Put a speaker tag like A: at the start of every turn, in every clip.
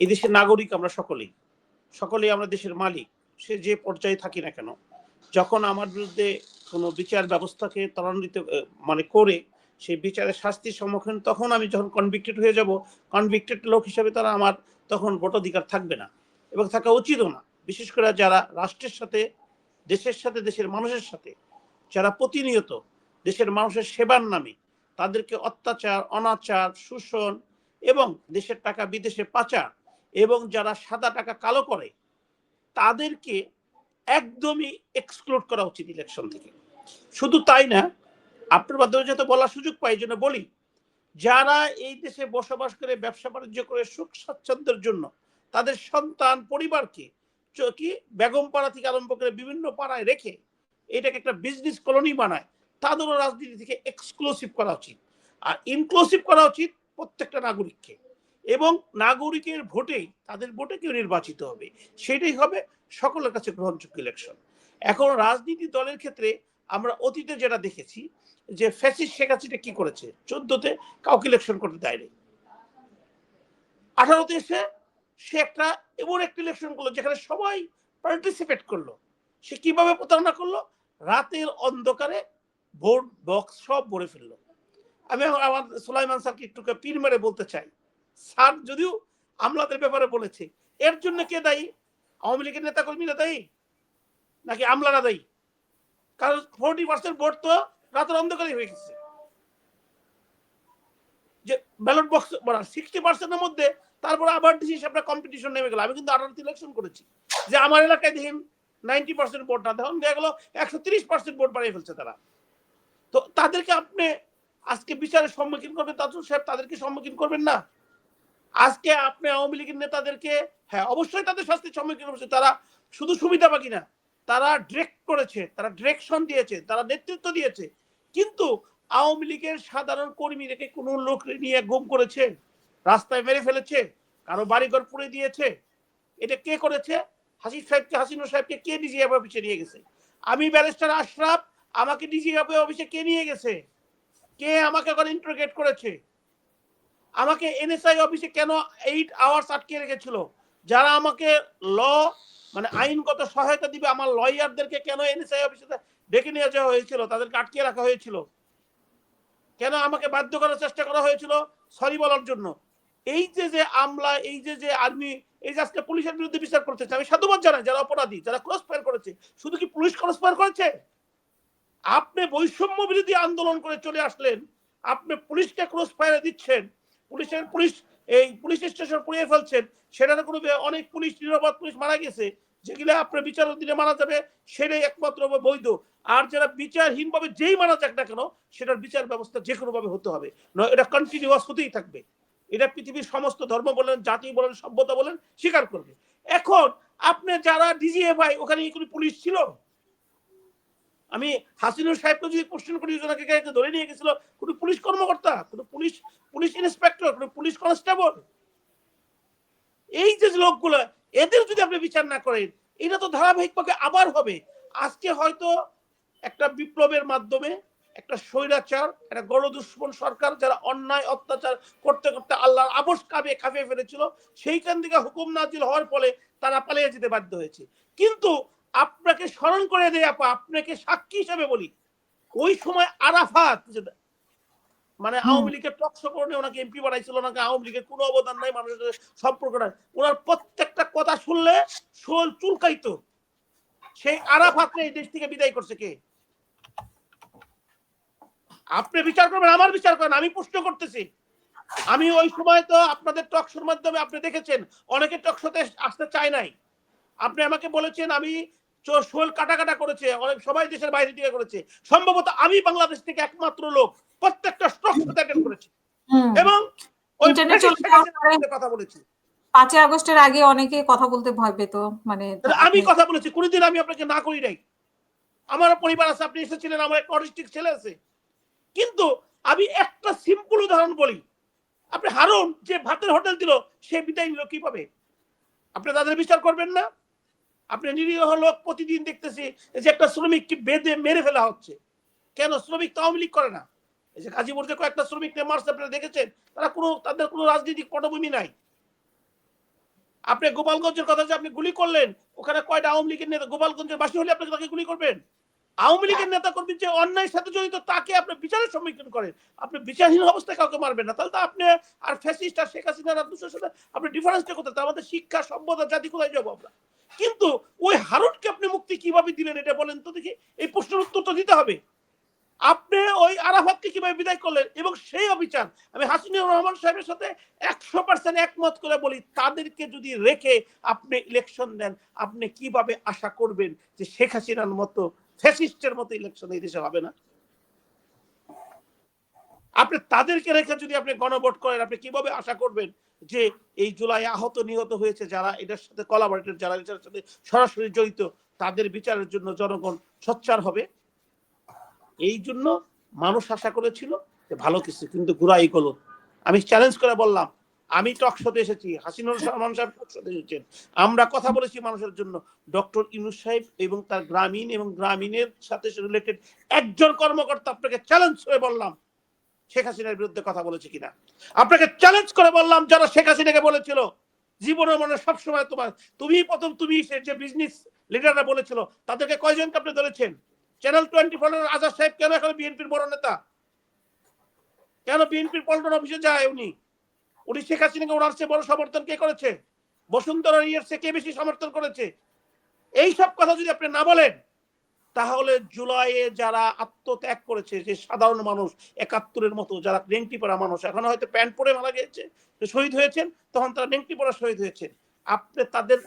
A: এই দেশের নাগরিক আমরা সকলেই। সকলেই আমরা দেশের মালিক। সে যে পর্যায়ে থাকি না কেন, যখন আমার বিরুদ্ধে কোনো বিচার ব্যবস্থাকে ত্বরান্বিত মানে করে সেই বিচারের শাস্তির সম্মুখীন, তখন আমি যখন কনভিক্টেড হয়ে যাব কনভিক্টেড লোক হিসাবে তারা আমার তখন ভোটাধিকার থাকবে না এবং থাকা উচিতও না। বিশেষ করে যারা রাষ্ট্রের সাথে, দেশের সাথে, দেশের মানুষের সাথে, যারা প্রতিনিয়ত দেশের মানুষের সেবার নামে তাদেরকে অত্যাচার, অনাচার, শোষণ এবং দেশের টাকা বিদেশে পাচার এবং যারা সাদা টাকা কালো করে, তাদেরকে একদমই এক্সক্লুড করা উচিত ইলেকশন থেকে। শুধু তাই না, আপনার মাধ্যমে যাতে বলার সুযোগ পাই জন্য বলি, যারা এই দেশে বসবাস করে, ব্যবসা বাণিজ্য করে, সুখ স্বাচ্ছন্দ্যের জন্য, তাদের সন্তান, পরিবারকে চ- বেগম পাড়া থেকে আরম্ভ করে বিভিন্ন পাড়ায় রেখে, এটাকে একটা বিজনেস কলোনি বানায়, তাদেরও রাজনীতি থেকে এক্সক্লুসিভ করা উচিত। আর ইনক্লুসিভ করা উচিত প্রত্যেকটা নাগরিককে। এবং নাগরিকের ভোটেই তাদের ভোটে কেউ নির্বাচিত হবে। সেটাই হবে সকলের কাছে গ্রহণযোগ্য ইলেকশন এখন রাজনীতি দলের ক্ষেত্রে আমরা অতীতে যেটা দেখেছি, যে ফ্যাসিস শেখ হাসিনা কি করেছে? চোদ্দতে কাউকে ইলেকশন করতে দেয়নি। আঠারোতে এসে সে একটা এমন একটা ইলেকশন করল, যেখানে সবাই পার্টিসিপেট করল। সে কীভাবে প্রতারণা করল? রাতের অন্ধকারে ভোট বক্স সব ভরে ফেলল। আমি আমার সুলাইমান স্যারকে একটু পীর মেরে বলতে চাই। স্যার যদিও আমলাদের ব্যাপারে বলেছে, এর জন্য কে দায়ী? আওয়ামী লীগের নেতা কর্মীরা দায়ী? নাকি আমলারা দায়ী? কারণ ফোরটি পার্সেন্ট ভোট তো রাতের অন্ধকারে হয়ে গেছে। যে ব্যালট বক্স বলার সিক্সটি পার্সেন্টের মধ্যে তারপরে আবার ডিসিস সাহেবরা কম্পিটিশন নেমে গেল। আমি কিন্তু আঠারোতে ইলেকশন করেছি। যে আমার এলাকায় দেখেন নাইনটি পার্সেন্ট ভোট না, দেখুন দেখা গেলো একশো তিরিশ পার্সেন্ট ভোট বাড়িয়ে ফেলছে তারা। তো তাদেরকে আপনি আজকে বিচারের সম্মুখীন করবেন তাজুল সাহেব, তাদেরকে সম্মুখীন করবেন না। আজকে আপনি আওয়ামী লীগের নেতাদেরকে হ্যাঁ অবশ্যই তাদের শাস্তির সম্মুখীন হচ্ছে তারা শুধু সুবিধা পাকি না, তারা ডিরেক্ট করেছে, তারা ডিরেকশন দিয়েছে, তারা নেতৃত্ব দিয়েছে। কিন্তু আওয়ামী লীগের সাধারণ কর্মী রেখে কোনো লোক নিয়ে গুম করেছে, রাস্তায় মেরে ফেলেছে, কারও বাড়িঘর পুড়ে দিয়েছে। এটা কে করেছে? হাসিফ সাহেবকে, হাসিনুর সাহেবকে কে ডিজিএফ অফিসে নিয়ে গেছে? আমি ব্যারিস্টার আশরাফ, আমাকে ডিজিএফ অফিসে কে নিয়ে গেছে? কে আমাকে এখন ইন্টারোগেট করেছে? আমাকে এনএসআই অফিসে কেন এইট আওয়ার্স আটকে রেখেছিল? যারা আমাকে ল মানে আইনগত সহায়তা দিবে, আমার লয়ারদেরকে কেন এনএসআই অফিসে ডেকে নিয়ে যাওয়া হয়েছিল? তাদেরকে আটকে রাখা হয়েছিল। কেন আমাকে বাধ্য করার চেষ্টা করা হয়েছিল? সরি বলার জন্য। এই যে যে আমলা, এই যে যে আর্মি, এই যে আজকে পুলিশের বিরুদ্ধে বিচার করতেছে, আমি সাধুবাদ জানাই, যারা অপরাধী, যারা ক্রস ফায়ার করেছে, শুধু কি পুলিশ ক্রস ফায়ার করেছে? আপনি বৈষম্য বিরোধী আন্দোলন করে চলে আসলেন, আপনি পুলিশকে ক্রস ফায়ারে দিচ্ছেন, পুলিশের পুলিশ, এই পুলিশ স্টেশন পুড়িয়ে ফেলছেন সেটার কোনো অনেক পুলিশ নিরাপদ পুলিশ মারা গেছে, যেগুলো আপনার বিচার দিনে মারা যাবে, সেটাই একমাত্র বৈধ। আর যারা বিচারহীন ভাবে যেই মারা যাক না কেন, সেটার বিচার ব্যবস্থা যে কোনো ভাবে হতে হবে। নয়, এটা কন্টিনিউয়াস হতেই থাকবে। এটা পৃথিবীর সমস্ত ধর্ম বলেন, জাতি বলেন, সভ্যতা বলেন, স্বীকার করবে। এখন আপনি যারা ডিজিএফআই ওখানে কোনো পুলিশ ছিল? আমি হাসিনুর সাহেবকে যদি কোশ্চেন করি ওনাকে ধরে নিয়ে গেছিল। কোনো পুলিশ কর্মকর্তা? কোনো পুলিশ পুলিশ ইন্সপেক্টর কোনো পুলিশ কনস্টেবল এই যে লোকগুলো, এদের যদি আপনি বিচার না করেন, এটা তো ধারাবাহিকভাবে আবার হবে। আজকে হয়তো একটা বিপ্লবের মাধ্যমে একটা স্বৈরাচার, একটা গণদুশ্মন সরকার যারা অন্যায় অত্যাচার করতে করতে আল্লাহর আবস কাবে কাঁপিয়ে ফেলেছিল, সেইখান থেকে হুকুম নাজিল হওয়ার ফলে তারা পালিয়ে যেতে বাধ্য হয়েছে। কিন্তু আপনাকে স্মরণ করে দেয় আপা আপনাকে সাক্ষী হিসেবে বলি। ওই সময় আরাফাত মানে আওয়ামী লীগের টকশো করে ওনাকে এমপি বানাইছিল ওনাকে আওয়ামী লীগের কোনো অবদান নাই মানুষের সাথে সম্পর্ক নাই। ওনার প্রত্যেকটা কথা শুনলে শোল চুলকাইতো। সেই আরাফাত এই দেশ থেকে বিদায় করছে কে? আপনি বিচার করবেন আমার বিচার করেন আমি প্রশ্ন করতেছি। আমি ওই সময় তো আপনাদের টকশোর মাধ্যমে আপনি দেখেছেন অনেকে টকশোতে আসতে চায় নাই। আপনি আমাকে বলেছেন আমি চো- শোল কাটা কাটা করেছে অনেক সবাই দেশের বাইরে থেকে করেছে। সম্ভবত আমি বাংলাদেশ থেকে একমাত্র লোক প্রত্যেকটা স্টক অ্যাটেন্ড করেছি। এবং ওই কথা বলেছি।
B: পাঁচই আগস্টের আগে অনেকে কথা বলতে ভয় পেত মানে
A: আমি কথা বলেছি কোনোদিন আমি আপনাকে না করি নাই। আমার পরিবার আছে আপনি এসেছিলেন আমার একটা অটিস্টিক ছেলে আছে। কিন্তু আমি একটা সিম্পল উদাহরণ বলি। আপনি হারুন যে ভাতের হোটেল দিল সে বিদায় নিল কি পাবে আপনি তাদের বিচার করবেন না? আপনি নিরীহ লোক প্রতিদিন দেখতেছি যে একটা শ্রমিককে বেঁধে মেরে ফেলা হচ্ছে। কেন? শ্রমিক তো আওয়ামী করে না। এই যে গাজীপুর যে কয়েকটা শ্রমিক নিয়ে মারছে আপনারা দেখেছেন, তারা কোনো, তাদের কোনো রাজনৈতিক পটভূমি নাই। আপনি গোপালগঞ্জের কথা যে আপনি গুলি করলেন, ওখানে কয়টা আওয়ামী লীগের নেতা গোপালগঞ্জের বাসী হলে আপনাকে তাকে গুলি করবেন? আওয়ামী লীগের নেতা কর্মী যে অন্যায়ের সাথে জড়িত, তাকে আপনি বিচারের সম্মুখীন করেন। আপনি বিচারহীন অবস্থায় কাউকে মারবেন না। তাহলে তো আপনি আর ফ্যাসিস্ট আর শেখ হাসিনার আর দুশোর সাথে আপনি ডিফারেন্সটা কোথায়? আমাদের শিক্ষা, সভ্যতা, জাতি কোথায় যাব আমরা? কিন্তু ওই হারুনকে আপনি মুক্তি কীভাবে দিলেন এটা বলেন তো দেখি। এই প্রশ্নের উত্তর তো দিতে হবে। আপনি ওই আরাফাতকে কীভাবে বিদায় করলেন? এবং সেই অবিচার আমি হাসিনুর রহমান সাহেবের সাথে একশো পার্সেন্ট একমত করে বলি, তাদেরকে যদি রেখে আপনি ইলেকশন দেন আপনি কীভাবে আশা করবেন যে শেখ হাসিনার মতো ফ্যাসিস্টের মতো ইলেকশন এই দেশে হবে না। আপনি তাদেরকে রেখে যদি আপনি গণভোট করেন, আপনি কীভাবে আশা করবেন যে এই জুলাই আহত নিহত হয়েছে যারা এটার সাথে কলাবরেটর যারা এটার সাথে সরাসরি জড়িত, তাদের বিচারের জন্য জনগণ সোচ্চার হবে? এই জন্য মানুষ আশা করেছিল যে ভালো কিছু, কিন্তু ঘুরাই গেল। আমি চ্যালেঞ্জ করে বললাম আমি টক শোতে এসেছি, হাসিনুর রহমান সাহেব টক শোতে এসেছেন। আমরা কথা বলেছি মানুষের জন্য। ডক্টর ইনুস সাহেব এবং তার গ্রামীণ এবং গ্রামীণের সাথে রিলেটেড একজন কর্মকর্তা আপনাকে চ্যালেঞ্জ করে বললাম, শেখ হাসিনার বিরুদ্ধে কথা বলেছে কিনা। আপনাকে চ্যালেঞ্জ করে বললাম যারা শেখ হাসিনাকে বলেছিল জীবনের মনে সবসময় তোমার, তুমি প্রথম তুমি যে বিজনেস লিডাররা বলেছিল, তাদেরকে কয়জনকে আপনি ধরেছেন? চ্যানেল টোয়েন্টি ফোর আজাদ সাহেব কেন এখন বিএনপির বড় নেতা? কেন বিএনপির পল্টন অফিসে যায় উনি? উনি শেখ হাসিনাকে ওনার চেয়ে বড় সমর্থন কে করেছে? বসুন্ধরা ইয়ের চেয়ে কে বেশি সমর্থন করেছে? এই সব কথা যদি আপনি না বলেন, তাহলে জুলাইয়ে যারা আত্মত্যাগ করেছে, যে সাধারণ মানুষ, একাত্তরের মতো, যারা নেংটি পড়া মানুষ, এখন হয়তো প্যান্ট পরে মারা গিয়েছে শহীদ হয়েছেন, তখন তারা নেংটি পড়া শহীদ হয়েছে আপনি তাদের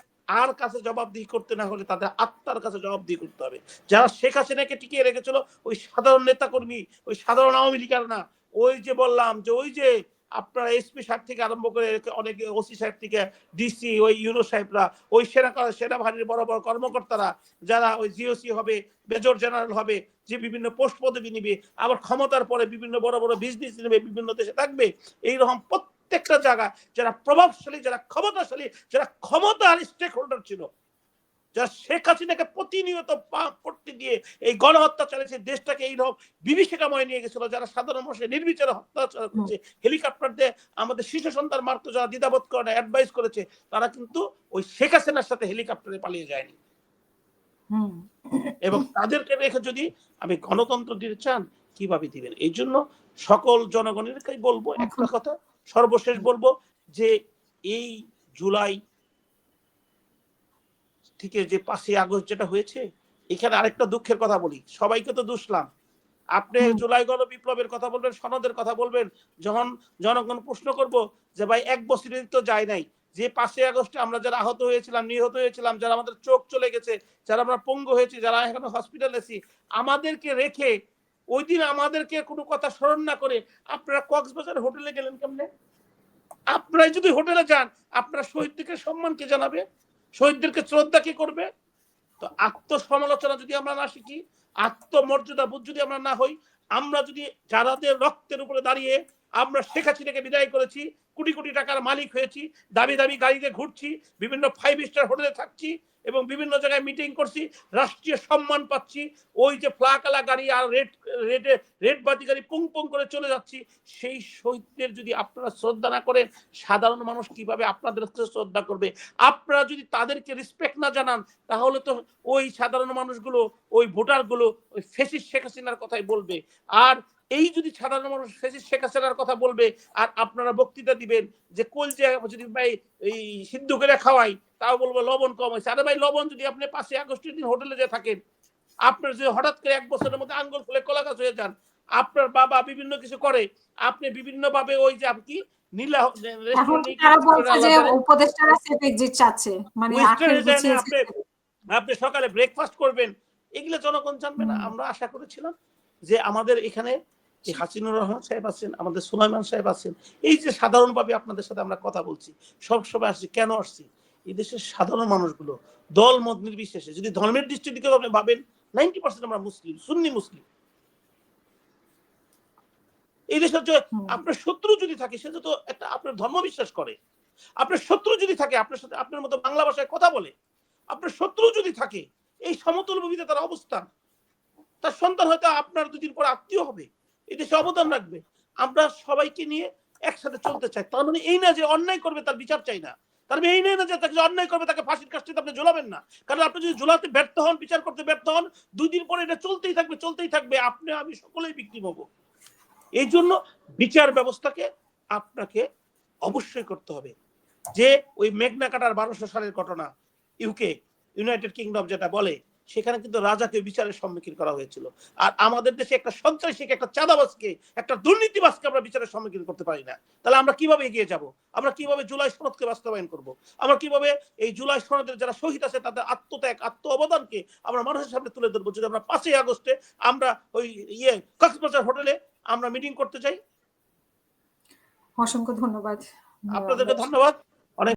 A: আর কাছে জবাবদিহি করতে না হলে তাদের আত্মার কাছে জবাবদিহি করতে হবে। যারা শেখ হাসিনাকে টিকিয়ে রেখেছিল, ওই সাধারণ নেতাকর্মী, ওই সাধারণ আওয়ামী লীগের না, ওই যে বললাম যে ওই যে আপনার এসপি সাহেব থেকে আরম্ভ করে অনেক ওসি সাহেব থেকে ডিসি ওই ইউনো সাহেবরা, ওই সেনা সেনাবাহিনীর বড় বড় কর্মকর্তারা, যারা ওই জিওসি হবে মেজর জেনারেল হবে, যে বিভিন্ন পোস্ট পদবি নিবে, আবার ক্ষমতার পরে বিভিন্ন বড় বড় বিজনেস নেবে, বিভিন্ন দেশে থাকবে, এইরকম প্রত্যেকটা জায়গা যারা প্রভাবশালী, যারা ক্ষমতাশালী, যারা ক্ষমতার স্টেক হোল্ডার ছিল যারা শেখ হাসিনাকে প্রতিনিয়ত পা পড়তে দিয়ে এই গণহত্যা চালিয়েছে দেশটাকে এইরকম বিভীষিকাময় নিয়ে গেছিল যারা সাধারণ মানুষের নির্বিচারে হত্যা করছে হেলিকপ্টার দিয়ে আমাদের শিশু সন্তান মারতো যারা দ্বিধাবোধ করে না অ্যাডভাইস করেছে তারা কিন্তু ওই শেখ হাসিনার সাথে হেলিকপ্টারে পালিয়ে যায়নি। এবং তাদেরকে রেখে যদি আমি গণতন্ত্র দিতে চান কীভাবে দিবেন? এই জন্য সকল জনগণেরকেই বলব একটা কথা সর্বশেষ বলব যে এই জুলাই থেকে যে পাঁচই আগস্ট যেটা হয়েছে এখানে আরেকটা দুঃখের কথা বলি। সবাইকে তো দুষলাম আপনি জুলাই গণ বিপ্লবের কথা বলবেন সনদের কথা বলবেন যখন জনগণ প্রশ্ন করব যে ভাই এক বছরের তো যায় নাই। যে পাঁচই আগস্টে আমরা যারা আহত হয়েছিলাম নিহত হয়েছিলাম যারা আমাদের চোখ চলে গেছে যারা আমরা পঙ্গু হয়েছি যারা এখানে হসপিটাল আছি আমাদেরকে রেখে ওই দিন আমাদেরকে কোনো কথা স্মরণ না করে আপনারা কক্সবাজার হোটেলে গেলেন কেমনে? আপনারা যদি হোটেলে যান আপনারা শহীদদেরকে সম্মান কে জানাবে শহীদদেরকে শ্রদ্ধা কি করবে? তো আত্মসমালোচনা যদি আমরা না শিখি আত্মমর্যাদা বোধ যদি আমরা না হই, আমরা যদি যারাদের রক্তের উপরে দাঁড়িয়ে আমরা শেখ হাসিনাকে বিদায় করেছি, কোটি কোটি টাকার মালিক হয়েছি, দামি দামি গাড়িতে ঘুরছি, বিভিন্ন ফাইভ স্টার হোটেলে থাকছি এবং বিভিন্ন জায়গায় মিটিং করছি, রাষ্ট্রীয় সম্মান পাচ্ছি, ওই যে ফ্লাকালা গাড়ি আর রেড রেডে রেড বাতি গাড়ি পুং পুং করে চলে যাচ্ছি। সেই শহীদদের যদি আপনারা শ্রদ্ধা না করেন, সাধারণ মানুষ কীভাবে আপনাদের শ্রদ্ধা করবে? আপনারা যদি তাদেরকে রেসপেক্ট না জানান, তাহলে তো ওই সাধারণ মানুষগুলো, ওই ভোটারগুলো, ওই ফেসিস শেখ হাসিনার কথাই বলবে। আর এই যদি সাধারণ মানুষ শেখ হাসিনার কথা বলবে আর আপনারা বক্তৃতা দিবেন যে কোল যে যদি ভাই এই সিদ্ধ করে খাওয়াই তাও বলব লবণ কম হয়েছে। আরে ভাই লবণ যদি আপনি পাঁচই আগস্টের দিন হোটেলে যে থাকেন আপনার যদি হঠাৎ করে এক বছরের মধ্যে আঙ্গুল ফুলে কলা গাছ হয়ে যান আপনার বাবা বিভিন্ন কিছু করে আপনি বিভিন্ন ভাবে ওই যে আপনি নীলা
B: মানে
A: আপনি সকালে ব্রেকফাস্ট করবেন এগুলো জনগণ জানবে না। আমরা আশা করেছিলাম যে আমাদের এখানে যে হাসিনুর রহমান সাহেব আছেন আমাদের সুলাইমান সাহেব আছেন এই যে সাধারণভাবে আপনাদের সাথে আমরা কথা বলছি সব সময় আসছি কেন আসছি? এই দেশের সাধারণ মানুষগুলো দল মত নির্বিশেষে যদি ধর্মের দৃষ্টি থেকে আপনি ভাবেন নাইনটি পার্সেন্ট আমরা মুসলিম সুন্নি মুসলিম। এই দেশের যে আপনার শত্রু যদি থাকে সে তো একটা আপনার ধর্ম বিশ্বাস করে। আপনার শত্রু যদি থাকে আপনার সাথে আপনার মতো বাংলা ভাষায় কথা বলে আপনার শত্রু যদি থাকে এই সমতল ভূমিতে তার অবস্থান তার সন্তান হয়তো আপনার দুদিন পর আত্মীয় হবে। এই দেশে অবদান রাখবে। আমরা সবাইকে নিয়ে একসাথে চলতে চাই। তার মানে এই না যে অন্যায় করবে, তার বিচার চাই না। তার এই নেই না যে তাকে অন্যায় করবে, তাকে ফাঁসির কাজটিতে আপনি ঝুলাবেন না। কারণ আপনি যদি ঝুলাতে ব্যর্থ হন, বিচার করতে ব্যর্থ হন দুই দিন পরে এটা চলতেই থাকবে চলতেই থাকবে। আপনি, আমি সকলেই বিক্রি হব। এই জন্য বিচার ব্যবস্থাকে আপনাকে অবশ্যই করতে হবে। যে ওই মেঘনা কাটার বারোশো সালের ঘটনা ইউকে ইউনাইটেড কিংডম যেটা বলে সেখানে কিন্তু রাজাকে বিচারের সম্মুখীন করা হয়েছিল। আর আমাদের দেশে একটা সন্ত্রাসীকে একটা চাঁদাবাজকে একটা দুর্নীতিবাজকে আমরা বিচারের সম্মুখীন করতে পারি না। তাহলে আমরা কীভাবে এগিয়ে যাব? আমরা কীভাবে জুলাই সনদকে বাস্তবায়ন করব? আমরা কীভাবে এই জুলাই সনদের যারা শহীদ আছে তাদের আত্মত্যাগ আত্ম অবদানকে আমরা মানুষের সামনে তুলে ধরবো? যদি আমরা পাঁচই আগস্টে আমরা ওই ইয়ে কক্সবাজার হোটেলে আমরা মিটিং করতে চাই?
B: অসংখ্য ধন্যবাদ।
A: আপনাদেরকে ধন্যবাদ।